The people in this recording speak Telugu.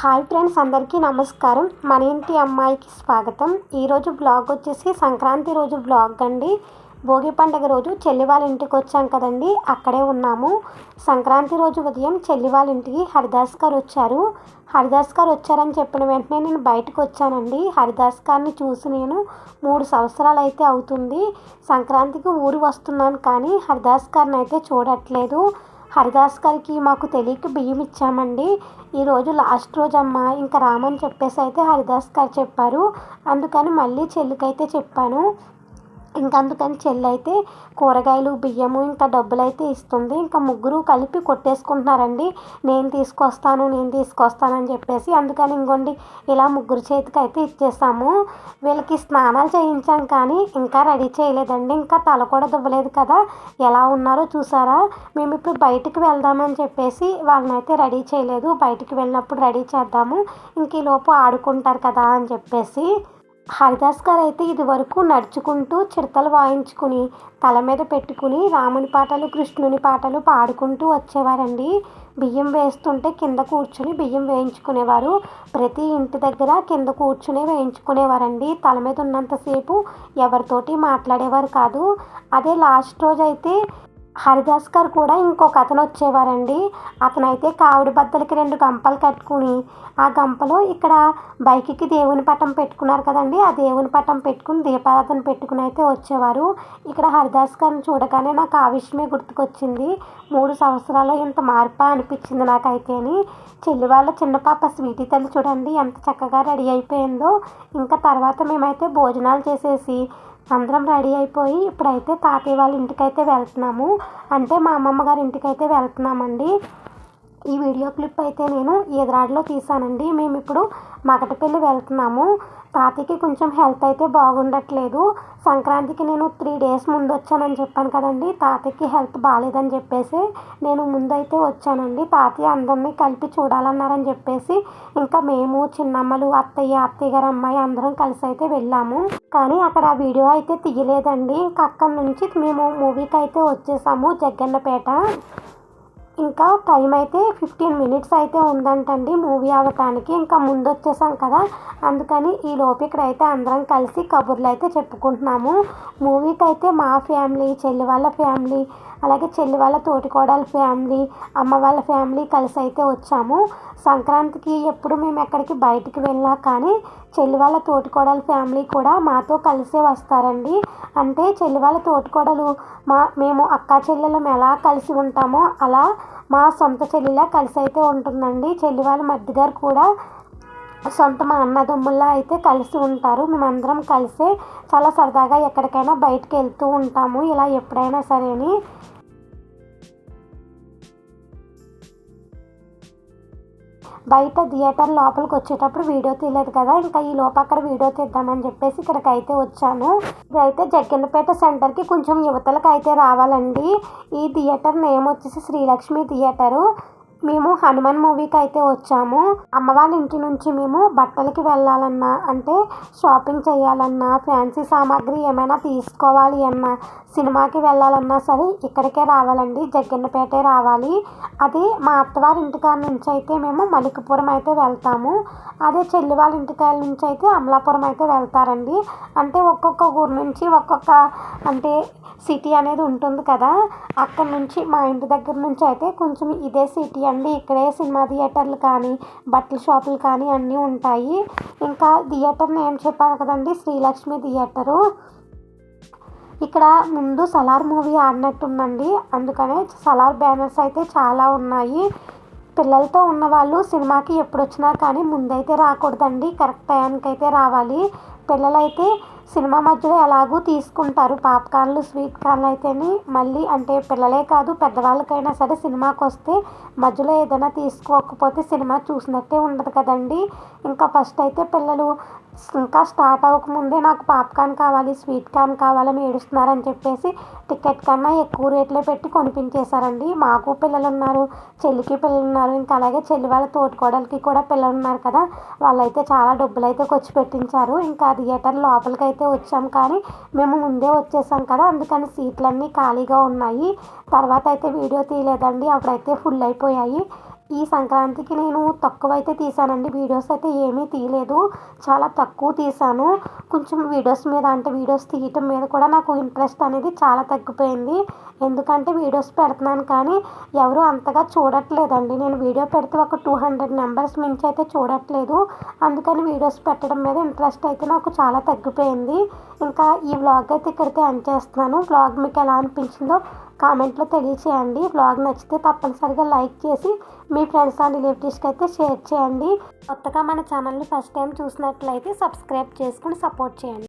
హాయ్ ఫ్రెండ్స్ అందరికీ నమస్కారం. మన ఇంటి అమ్మాయికి స్వాగతం. ఈరోజు బ్లాగ్ వచ్చేసి సంక్రాంతి రోజు బ్లాగ్ అండి. భోగి పండుగ రోజు చెల్లి వాళ్ళ ఇంటికి వచ్చాం కదండి. అక్కడే ఉన్నాము. సంక్రాంతి రోజు ఉదయం చెల్లి వాళ్ళ ఇంటికి హరిదాస్ గారు వచ్చారు. హరిదాస్ గారు వచ్చారని చెప్పిన వెంటనే నేను బయటకు వచ్చానండి. హరిదాస్ గారిని చూసి నేను మూడు సంవత్సరాలు అయితే అవుతుంది. సంక్రాంతికి ఊరు వస్తున్నాను కానీ హరిదాస్ గారిని అయితే చూడట్లేదు. హరిదాస్ గారికి మాకు తెలియక బియ్యం ఇచ్చామండి. ఈరోజు లాస్ట్ రోజు అమ్మ ఇంకా రామని చెప్పేసి అయితే హరిదాస్ గారు చెప్పారు. అందుకని మళ్ళీ చెల్లికైతే చెప్పాను. ఇంకా అందుకని చెల్లి అయితే కూరగాయలు బియ్యము ఇంకా డబ్బులు అయితే ఇస్తుంది. ఇంకా ముగ్గురు కలిపి కొట్టేసుకుంటున్నారండి. నేను తీసుకొస్తాను నేను తీసుకొస్తానని చెప్పేసి అందుకని ఇంకోండి ఇలా ముగ్గురు చేతికి అయితే ఇచ్చేసాము. వీళ్ళకి స్నానాలు చేయించాం కానీ ఇంకా రెడీ చేయలేదండి. ఇంకా తల కూడా దువ్వలేదు కదా. ఎలా ఉన్నారో చూసారా? మేము ఇప్పుడు బయటికి వెళ్దామని చెప్పేసి వాళ్ళని అయితే రెడీ చేయలేదు. బయటికి వెళ్ళినప్పుడు రెడీ చేద్దాము. ఇంక ఈలోపు ఆడుకుంటారు కదా అని చెప్పేసి హరిదాస్ గారు అయితే ఇదివరకు నడుచుకుంటూ చిడతలు వాయించుకుని తల మీద పెట్టుకుని రాముని పాటలు కృష్ణుని పాటలు పాడుకుంటూ వచ్చేవారండి. బియ్యం వేస్తుంటే కింద కూర్చుని బియ్యం వేయించుకునేవారు. ప్రతి ఇంటి దగ్గర కింద కూర్చునే వేయించుకునేవారండి. తల మీద ఉన్నంతసేపు ఎవరితోటి మాట్లాడేవారు కాదు. అదే లాస్ట్ రోజు అయితే హరిదాస్ గారు కూడా ఇంకొక అతను వచ్చేవారండి. అతనైతే కావిడి బద్దలకి రెండు గంపలు కట్టుకుని ఆ గంపలో ఇక్కడ బైక్కి దేవుని పటం పెట్టుకున్నారు కదండి. ఆ దేవుని పటం పెట్టుకుని దీపారాధన పెట్టుకుని అయితే వచ్చేవారు. ఇక్కడ హరిదాస్ గారిని చూడగానే నాకు ఆ విషయమే గుర్తుకొచ్చింది. మూడు సంవత్సరాలు ఇంత మార్పా అనిపించింది నాకైతేని. చెల్లి వాళ్ళ చిన్న పాప స్వీటీ తల్లి చూడండి ఎంత చక్కగా రెడీ అయిపోయిందో. ఇంకా తర్వాత మేమైతే భోజనాలు చేసేసి అందరం రెడీ అయిపోయి ఇప్పుడైతే తాతయ్య వాళ్ళ ఇంటికైతే వెళ్తున్నాము. అంటే మా అమ్మమ్మ గారి ఇంటికైతే వెళ్తున్నామండి. ఈ వీడియో క్లిప్ అయితే నేను ఈదరాడిలో తీసానండి మేము ఇప్పుడు మగటపల్లి వెళ్తున్నాము. తాతయ్యకి కొంచెం హెల్త్ అయితే బాగుండట్లేదు. సంక్రాంతికి నేను త్రీ డేస్ ముందు వచ్చానని చెప్పాను కదండి. తాతయ్యకి హెల్త్ బాగాలేదని చెప్పేసి నేను ముందైతే వచ్చానండి. తాతయ్య అందరినీ కలిపి చూడాలన్నారని చెప్పేసి ఇంకా మేము చిన్నమ్మలు అత్తయ్య అత్తయ్య గారు అమ్మాయి అందరం కలిసి అయితే వెళ్ళాము. కానీ అక్కడ వీడియో అయితే తీయలేదండి. ఇంకా అక్కడి నుంచి మేము మూవీకి అయితే వచ్చేసాము జగ్గన్నపేట. ఇంకా టైం అయితే ఫిఫ్టీన్ మినిట్స్ అయితే ఉందంటండి మూవీ అవ్వటానికి ఇంకా ముందు వచ్చేసాం కదా అందుకని ఈ లోపు ఇక్కడైతే అందరం కలిసి కబుర్లు అయితే చెప్పుకుంటున్నాము. మూవీకి అయితే మా ఫ్యామిలీ చెల్లి వాళ్ళ ఫ్యామిలీ అలాగే చెల్లి వాళ్ళ తోటికోడల ఫ్యామిలీ అమ్మ వాళ్ళ ఫ్యామిలీ కలిసి అయితే వచ్చాము. సంక్రాంతికి ఎప్పుడు మేము ఎక్కడికి బయటికి వెళ్ళినా కానీ చెల్లి వాళ్ళ తోటికోడల ఫ్యామిలీ కూడా మాతో కలిసే వస్తారండి. అంటే చెల్లి వాళ్ళ తోటికోడలు మా మేము అక్కా చెల్లెలం ఎలా కలిసి ఉంటామో అలా మా సొంత చెల్లిలా కలిసి అయితే ఉంటుందండి. చెల్లి వాళ్ళ మధ్య కూడా సొంత మా అన్నదమ్ముల్లా అయితే కలిసి ఉంటారు. మేమందరం కలిసే చాలా సరదాగా ఎక్కడికైనా బయటకు వెళ్తూ ఉంటాము ఇలా ఎప్పుడైనా సరేని బయట థియేటర్ లోపలికి వచ్చేటప్పుడు వీడియో తీయలేదు కదా ఇంకా ఈ లోపు అక్కడ వీడియో తీద్దామని చెప్పేసి ఇక్కడికి అయితే వచ్చాను. ఇదైతే జగ్గన్నపేట సెంటర్కి కొంచెం యువతలకు అయితే రావాలండి. ఈ థియేటర్ నేమ్ వచ్చేసి శ్రీలక్ష్మి థియేటరు. మేము హనుమాన్ మూవీకి అయితే వచ్చాము. అమ్మ వాళ్ళ ఇంటి నుంచి మేము బట్టలకి వెళ్ళాలన్నా అంటే షాపింగ్ చేయాలన్నా ఫ్యాన్సీ సామాగ్రి ఏమైనా తీసుకోవాలి అన్నా సినిమాకి వెళ్ళాలన్నా సరే ఇక్కడికే రావాలండి జగ్గన్నపేటే రావాలి. అదే మా అత్తవారి ఇంటికాడ నుంచి అయితే మేము మలికపురం అయితే వెళ్తాము. అదే చెల్లి వాళ్ళ ఇంటికాడ నుంచి అయితే అమలాపురం అయితే వెళ్తారండి. అంటే ఒక్కొక్క ఊరు నుంచి ఒక్కొక్క అంటే సిటీ అనేది ఉంటుంది కదా. అక్కడ నుంచి మా ఇంటి దగ్గర నుంచి అయితే కొంచెం ఇదే సిటీ అండి ఇక్కడే సినిమా థియేటర్లు కానీ బట్టల షాపులు కానీ అన్నీ ఉంటాయి. ఇంకా థియేటర్ నేమ్ చెప్పాను కదండి శ్రీలక్ష్మి థియేటరు. ఇక్కడ ముందు సలార్ మూవీ ఆడినట్టుందండి. అందుకనే సలార్ బ్యానర్స్ అయితే చాలా ఉన్నాయి. పిల్లలతో ఉన్న వాళ్ళు సినిమాకి ఎప్పుడు వచ్చినా కానీ ముందైతే రాకూడదండి. కరెక్ట్ టైంకి అయితే రావాలి. పిల్లలైతే సినిమా మధ్యలో ఎలాగూ తీసుకుంటారు. పాప్కార్న్లు స్వీట్ కార్న్లు అయితేని మళ్ళీ అంటే పిల్లలే కాదు పెద్దవాళ్ళకైనా సరే సినిమాకి వస్తే మధ్యలో ఏదైనా తీసుకోకపోతే సినిమా చూసినట్టే ఉండదు కదండి. ఇంకా ఫస్ట్ అయితే పిల్లలు ఇంకా స్టార్ట్ అవ్వకముందే నాకు పాప్కార్న్ కావాలి స్వీట్ కార్న్ కావాలని ఏడుస్తున్నారని చెప్పేసి టికెట్ కన్నా ఎక్కువ రేట్లో పెట్టి కొనిపించేశారండి. మాకు పిల్లలు ఉన్నారు చెల్లికి పిల్లలు ఉన్నారు ఇంకా అలాగే చెల్లి వాళ్ళ తోటికోడలికి కూడా పిల్లలు ఉన్నారు కదా. వాళ్ళైతే చాలా డబ్బులు అయితే ఖర్చు పెట్టించారు. ఇంకా థియేటర్ లోపలికి అయితే వచ్చాం కానీ మేము ముందే వచ్చేసాం కదా అందుకని సీట్లన్నీ ఖాళీగా ఉన్నాయి. తర్వాత అయితే వీడియో తీయలేదండి అప్పుడైతే ఫుల్ అయిపోయాయి. ఈ సంక్రాంతికి నేను తక్కువ అయితే తీసానండి. వీడియోస్ అయితే ఏమీ తీయలేదు. చాలా తక్కువ తీసాను. కొంచెం వీడియోస్ మీద అంటే వీడియోస్ తీయటం మీద కూడా నాకు ఇంట్రెస్ట్ అనేది చాలా తగ్గిపోయింది. ఎందుకంటే వీడియోస్ పెడుతున్నాను కానీ ఎవరు అంతగా చూడట్లేదండి. నేను వీడియో పెడితే ఒక టూ హండ్రెడ్ మెంబర్స్ మించి అయితే చూడట్లేదు. అందుకని వీడియోస్ పెట్టడం మీద ఇంట్రెస్ట్ అయితే నాకు చాలా తగ్గిపోయింది. ఇంకా ఈ వ్లాగ్ అయితే ఇక్కడితే ఎండ్ చేస్తున్నాను. వ్లాగ్ మీకు ఎలా అనిపించిందో కామెంట్లో తెలియచేయండి. బ్లాగ్ నచ్చితే తప్పనిసరిగా లైక్ చేసి మీ ఫ్రెండ్స్ అండ్ రిలేటివ్స్కి అయితే షేర్ చేయండి. కొత్తగా మన ఛానల్ని ఫస్ట్ టైం చూసినట్లయితే సబ్స్క్రైబ్ చేసుకుని సపోర్ట్ చేయండి.